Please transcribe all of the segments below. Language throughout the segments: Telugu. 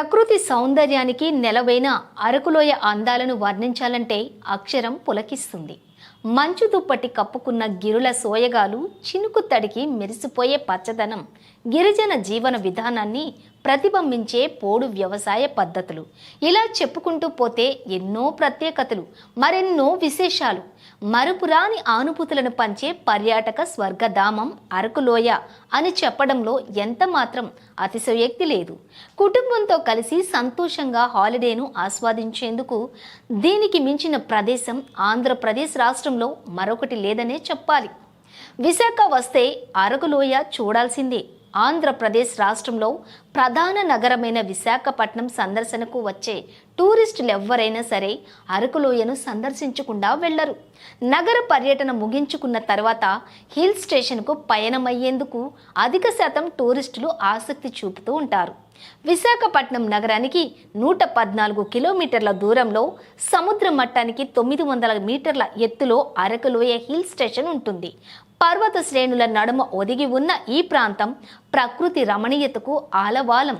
ప్రకృతి సౌందర్యానికి నెలవైన అరకులోయ అందాలను వర్ణించాలంటే అక్షరం పులకిస్తుంది. మంచు దుప్పటి కప్పుకున్న గిరుల సోయగాలు చినుకు తడికి మెరిసిపోయే పచ్చదనం గిరిజన జీవన విధానాన్ని ప్రతిబింబించే పోడు వ్యవసాయ పద్ధతులు. ఇలా చెప్పుకుంటూ పోతే ఎన్నో ప్రత్యేకతలు మరెన్నో విశేషాలు. మరుపురాని ఆనుభూతులను పంచే పర్యాటక స్వర్గధామం అరకులోయ అని చెప్పడంలో ఎంత మాత్రం అతిశయోక్తి లేదు. కుటుంబంతో కలిసి సంతోషంగా హాలిడేను ఆస్వాదించేందుకు దీనికి మించిన ప్రదేశం ఆంధ్రప్రదేశ్ రాష్ట్రంలో మరొకటి లేదనే చెప్పాలి. విశాఖ వస్తే అరకులోయ చూడాల్సిందే. ఆంధ్రప్రదేశ్ రాష్ట్రంలో ప్రధాన నగరమైన విశాఖపట్నం సందర్శనకు వచ్చే టూరిస్టులు ఎవ్వరైనా సరే అరకులోయను సందర్శించకుండా వెళ్ళరు నగర పర్యటన ముగించుకున్న తర్వాత హిల్ స్టేషన్కు పయనమయ్యేందుకు అధిక శాతం టూరిస్టులు ఆసక్తి చూపుతూ ఉంటారు. విశాఖపట్నం నగరానికి నూట పద్నాలుగు కిలోమీటర్ల దూరంలో సముద్ర మట్టానికి తొమ్మిది వందల మీటర్ల ఎత్తులో అరకులోయ హిల్ స్టేషన్ ఉంటుంది. పర్వత శ్రేణుల నడుమ ఒదిగి ఉన్న ఈ ప్రాంతం ప్రకృతి రమణీయతకు ఆలవాలం.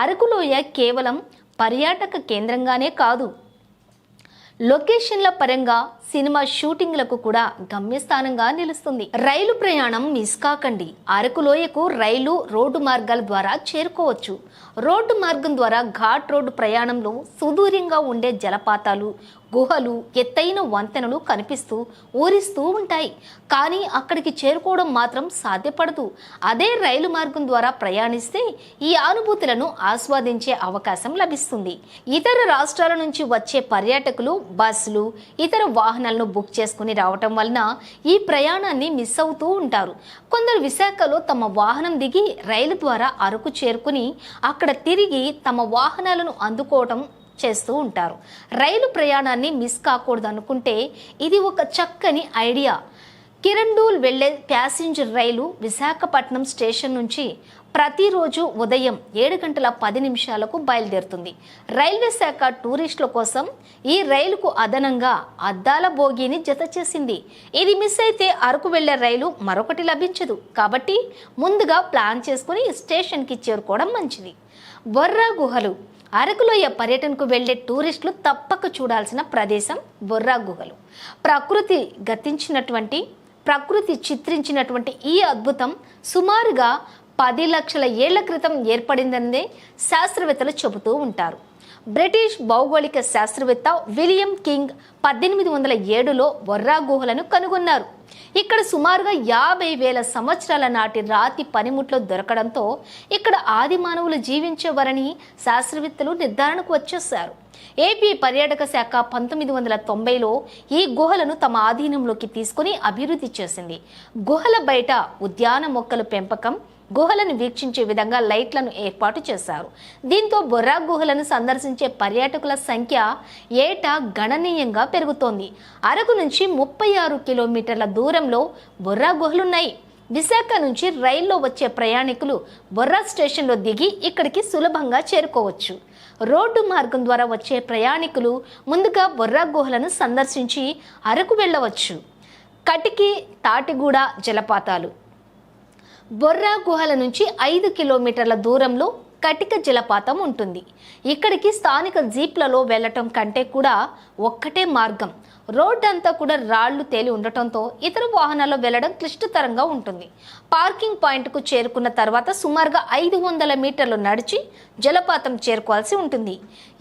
అరకులోయ కేవలం పర్యాటక కేంద్రంగానే కాదు. లొకేషన్ల పరంగా సినిమా షూటింగ్లకు కూడా గమ్యస్థానంగా నిలుస్తుంది. రైలు ప్రయాణం మిస్ కాకండి. అరకులోయకు రైలు రోడ్డు మార్గాల ద్వారా చేరుకోవచ్చు. రోడ్డు మార్గం ద్వారా ఘాట్ రోడ్డు ప్రయాణంలో సుదూరంగా ఉండే జలపాతాలు గుహలు ఎత్తైన వంతెనలు కనిపిస్తూ ఊరిస్తూ ఉంటాయి. కానీ అక్కడికి చేరుకోవడం మాత్రం సాధ్యపడదు. అదే రైలు మార్గం ద్వారా ప్రయాణిస్తే ఈ అనుభూతులను ఆస్వాదించే అవకాశం లభిస్తుంది. ఇతర రాష్ట్రాల నుంచి వచ్చే పర్యాటకులు బస్సులు ఇతర వాహనాలను బుక్ చేసుకుని రావటం వలన ఈ ప్రయాణాన్ని మిస్ అవుతూ ఉంటారు. కొందరు విశాఖలో తమ వాహనం దిగి రైలు ద్వారా అరకు చేరుకుని అక్కడ తిరిగి తమ వాహనాలను అందుకోవటం చేస్తూ ఉంటారు. రైలు ప్రయాణాన్ని మిస్ కాకూడదు అనుకుంటే ఇది ఒక చక్కని ఐడియా. కిరండూల్ వెళ్ళే ప్యాసింజర్ రైలు విశాఖపట్నం స్టేషన్ నుంచి ప్రతిరోజు ఉదయం ఏడు గంటల పది నిమిషాలకు బయలుదేరుతుంది. రైల్వే శాఖ టూరిస్టుల కోసం ఈ రైలుకు అదనంగా అద్దాల బోగీని జత చేసింది. ఇది మిస్ అయితే అరకు వెళ్ళే రైలు మరొకటి లభించదు. కాబట్టి ముందుగా ప్లాన్ చేసుకుని స్టేషన్కి చేరుకోవడం మంచిది. బొర్రా గుహలు. అరకులోయ పర్యటనకు వెళ్ళే టూరిస్టులు తప్పక చూడాల్సిన ప్రదేశం బొర్రా గుహలు. ప్రకృతి గతించినటువంటి ప్రకృతి చిత్రించినటువంటి ఈ అద్భుతం సుమారుగా పది లక్షల ఏళ్ళ క్రితం ఏర్పడిందనే శాస్త్రవేత్తలు చెబుతూ ఉంటారు. బ్రిటిష్ భౌగోళిక శాస్త్రవేత్త విలియం కింగ్ పద్దెనిమిది వందల ఏడులో వర్రా గుహలను కనుగొన్నారు. ఇక్కడ సుమారుగా యాభై వేల సంవత్సరాల నాటి రాతి పనిముట్లు దొరకడంతో ఇక్కడ ఆది మానవులు జీవించేవారని శాస్త్రవేత్తలు నిర్ధారణకు వచ్చేశారు. ఏపీ పర్యాటక శాఖ పంతొమ్మిది వందల తొంభైలో ఈ గుహలను తమ ఆధీనంలోకి తీసుకుని అభివృద్ధి చేసింది. గుహల బయట ఉద్యాన మొక్కల పెంపకం గుహలను వీక్షించే విధంగా లైట్లను ఏర్పాటు చేశారు. దీంతో బొర్రా గుహలను సందర్శించే పర్యాటకుల సంఖ్య ఏటా గణనీయంగా పెరుగుతోంది. అరకు నుంచి ముప్పై ఆరు కిలోమీటర్ల దూరంలో బొర్రా గుహలున్నాయి. విశాఖ నుంచి రైల్లో వచ్చే ప్రయాణికులు బొర్రా స్టేషన్లో దిగి ఇక్కడికి సులభంగా చేరుకోవచ్చు. రోడ్డు మార్గం ద్వారా వచ్చే ప్రయాణికులు ముందుగా బొర్రా గుహలను సందర్శించి అరకు వెళ్ళవచ్చు. కటికి తాటిగూడ జలపాతాలు. బొర్రా గుహల నుంచి ఐదు కిలోమీటర్ల దూరంలో కటిక జలపాతం ఉంటుంది. ఇక్కడికి స్థానిక జీప్లలో వెళ్ళటం కంటే కూడా ఒక్కటే మార్గం. రోడ్డు అంతా కూడా రాళ్ళు తేలి ఉండటంతో ఇతర వాహనాల్లో వెళ్ళడం క్లిష్టతరంగా ఉంటుంది. పార్కింగ్ పాయింట్కు చేరుకున్న తర్వాత సుమారుగా ఐదు వందల మీటర్లు నడిచి జలపాతం చేరుకోవాల్సి ఉంటుంది.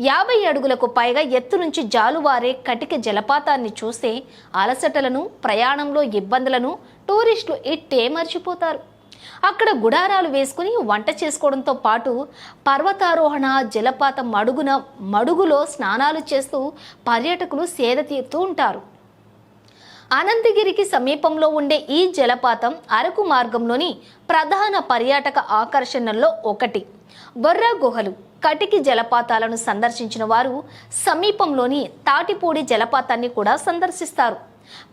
యాభై అడుగులకు పైగా ఎత్తు నుంచి జాలువారే కటిక జలపాతాన్ని చూస్తే అలసటలను ప్రయాణంలో ఇబ్బందులను టూరిస్టులు ఇట్టే మర్చిపోతారు. అక్కడ గుడారాలు వేసుకుని వంట చేసుకోవడంతో పాటు పర్వతారోహణ జలపాతం మడుగున మడుగులో స్నానాలు చేస్తూ పర్యాటకులు సేద తీరుతూ ఉంటారు. అనంతగిరికి సమీపంలో ఉండే ఈ జలపాతం అరకు మార్గంలోని ప్రధాన పర్యాటక ఆకర్షణల్లో ఒకటి. బొర్రా గుహలు కటికి జలపాతాలను సందర్శించిన వారు సమీపంలోని తాటిపూడి జలపాతాన్ని కూడా సందర్శిస్తారు.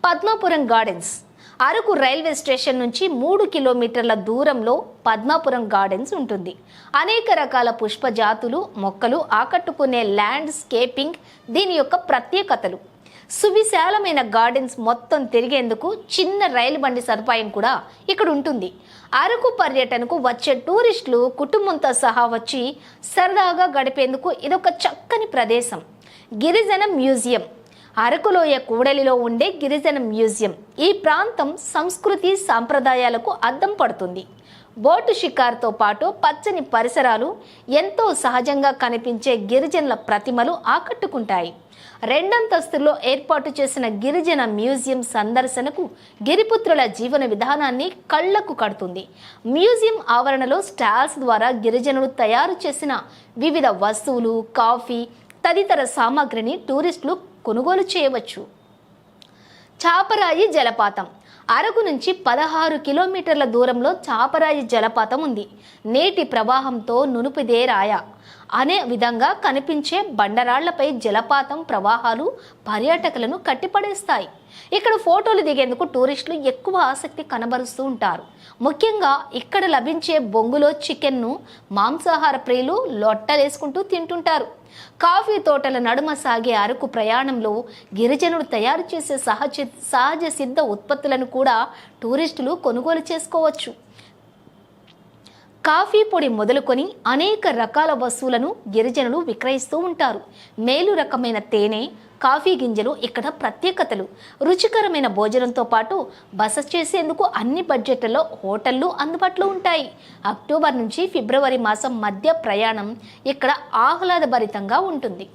Padmapuram gardens Araku railway station నుంచి మూడు కిలోమీటర్ల దూరంలో పద్మాపురం గార్డెన్స్ ఉంటుంది. అనేక రకాల పుష్ప జాతులు మొక్కలు ఆకట్టుకునే ల్యాండ్స్కేపింగ్ దీని యొక్క ప్రత్యేకతలు. సువిశాలమైన గార్డెన్స్ మొత్తం తిరిగేందుకు చిన్న రైలు బండి సదుపాయం కూడా ఇక్కడ ఉంటుంది. అరకు పర్యటనకు వచ్చే టూరిస్టులు కుటుంబంతో సహా వచ్చి సరదాగా గడిపేందుకు ఇదొక చక్కని ప్రదేశం. గిరిజన మ్యూజియం అరకులోయ కూడలిలో ఉండే గిరిజన మ్యూజియం. ఈ ప్రాంతం సంస్కృతి సాంప్రదాయాలకు అద్దం పడుతుంది. బోటు షికార్తో పాటు పచ్చని పరిసరాలు ఎంతో సహజంగా కనిపించే గిరిజనుల ప్రతిమలు ఆకట్టుకుంటాయి. రెండంతస్తుల్లో ఏర్పాటు చేసిన గిరిజన మ్యూజియం సందర్శనకు గిరిపుత్రుల జీవన విధానాన్ని కళ్ళకు కడుతుంది. మ్యూజియం ఆవరణలో స్టాల్స్ ద్వారా గిరిజనులు తయారు చేసిన వివిధ వస్తువులు కాఫీ తదితర సామాగ్రిని టూరిస్టులు కొనుగోలు చేయవచ్చు. చాపరాయి జలపాతం. అరకు నుంచి పదహారు కిలోమీటర్ల దూరంలో చాపరాయి జలపాతం ఉంది. నేటి ప్రవాహంతో నునుపుదే రాయ అనే విధంగా కనిపించే బండరాళ్ళపై జలపాతం ప్రవాహాలు పర్యాటకులను కట్టిపడేస్తాయి. ఇక్కడ ఫోటోలు దిగేందుకు టూరిస్టులు ఎక్కువ ఆసక్తి కనబరుస్తూ ఉంటారు. ముఖ్యంగా ఇక్కడ లభించే బొంగులో చికెన్ను మాంసాహార ప్రియులు లొట్టలేసుకుంటూ తింటుంటారు. కాఫీ తోటల నడుమ సాగే అరకు ప్రయాణంలో గిరిజనులు తయారు చేసే సహజ సహజ సిద్ధ ఉత్పత్తులను కూడా టూరిస్టులు కొనుగోలు చేసుకోవచ్చు. కాఫీ పొడి మొదలుకొని అనేక రకాల వస్తువులను గిరిజనులు విక్రయిస్తూ ఉంటారు. మేలు రకమైన తేనె కాఫీ గింజలు ఇక్కడ ప్రత్యేకతలు. రుచికరమైన భోజనంతో పాటు బస చేసేందుకు అన్ని బడ్జెట్లలో హోటళ్ళు అందుబాటులో ఉంటాయి. అక్టోబర్ నుంచి ఫిబ్రవరి మాసం మధ్య ప్రయాణం ఇక్కడ ఆహ్లాదభరితంగా ఉంటుంది.